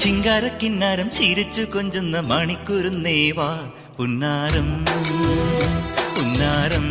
ചിങ്കാരക്കിന്നാരം ചിരിച്ചു കൊഞ്ചുന്ന മണിക്കുരുന്നേവാ പുന്നാരം പുന്നാരം.